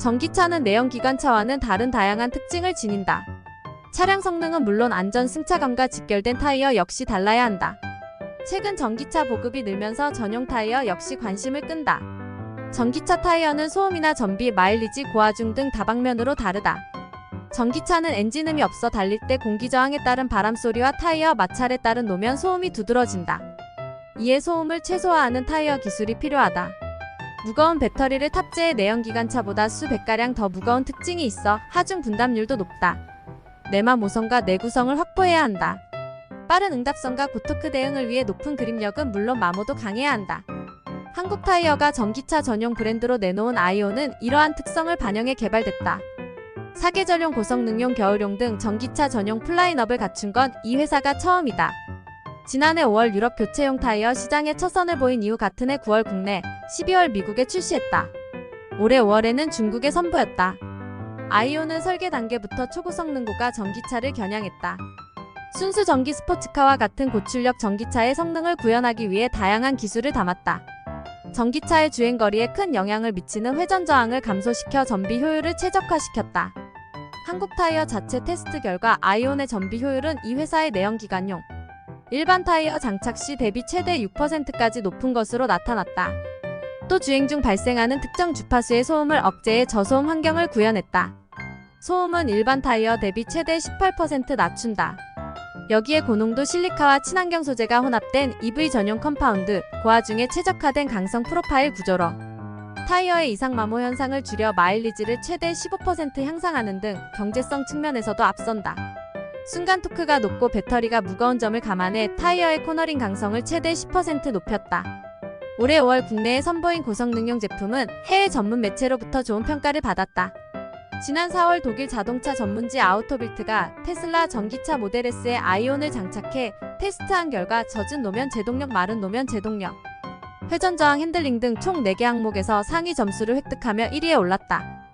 전기차는 내연기관차와는 다른 다양한 특징을 지닌다. 차량 성능은 물론 안전 승차감과 직결된 타이어 역시 달라야 한다. 최근 전기차 보급이 늘면서 전용 타이어 역시 관심을 끈다. 전기차 타이어는 소음이나 전비, 마일리지, 고하중 등 다방면으로 다르다. 전기차는 엔진음이 없어 달릴 때 공기 저항에 따른 바람 소리와 타이어 마찰에 따른 노면 소음이 두드러진다. 이에 소음을 최소화하는 타이어 기술이 필요하다. 무거운 배터리를 탑재해 내연기관차보다 수백가량 더 무거운 특징이 있어 하중 분담률도 높다. 내마 모성과 내구성을 확보해야 한다. 빠른 응답성과 고토크 대응을 위해 높은 그립력은 물론 마모도 강해야 한다. 한국 타이어가 전기차 전용 브랜드로 내놓은 아이오는 이러한 특성을 반영해 개발됐다. 사계절용 고성능용 겨울용 등 전기차 전용 플라인업을 갖춘 건 이 회사가 처음이다. 지난해 5월 유럽 교체용 타이어 시장에 첫 선을 보인 이후 같은 해 9월 국내, 12월 미국에 출시했다. 올해 5월에는 중국에 선보였다. 아이오는 설계 단계부터 초고성능고가 전기차를 겨냥했다. 순수 전기 스포츠카와 같은 고출력 전기차의 성능을 구현하기 위해 다양한 기술을 담았다. 전기차의 주행거리에 큰 영향을 미치는 회전 저항을 감소시켜 전비 효율을 최적화시켰다. 한국 타이어 자체 테스트 결과 아이온의 전비 효율은 이 회사의 내연기관용 일반 타이어 장착 시 대비 최대 6%까지 높은 것으로 나타났다. 또 주행 중 발생하는 특정 주파수의 소음을 억제해 저소음 환경을 구현했다. 소음은 일반 타이어 대비 최대 18% 낮춘다. 여기에 고농도 실리카와 친환경 소재가 혼합된 EV 전용 컴파운드, 고화중에 최적화된 강성 프로파일 구조로 타이어의 이상 마모 현상을 줄여 마일리지를 최대 15% 향상하는 등 경제성 측면에서도 앞선다. 순간 토크가 높고 배터리가 무거운 점을 감안해 타이어의 코너링 강성을 최대 10% 높였다. 올해 5월 국내에 선보인 고성 능용 제품은 해외 전문 매체로부터 좋은 평가를 받았다. 지난 4월 독일 자동차 전문지 아우토빌트가 테슬라 전기차 모델 S에 아이온을 장착해 테스트한 결과 젖은 노면 제동력, 마른 노면 제동력, 회전 저항 핸들링 등 총 4개 항목에서 상위 점수를 획득하며 1위에 올랐다.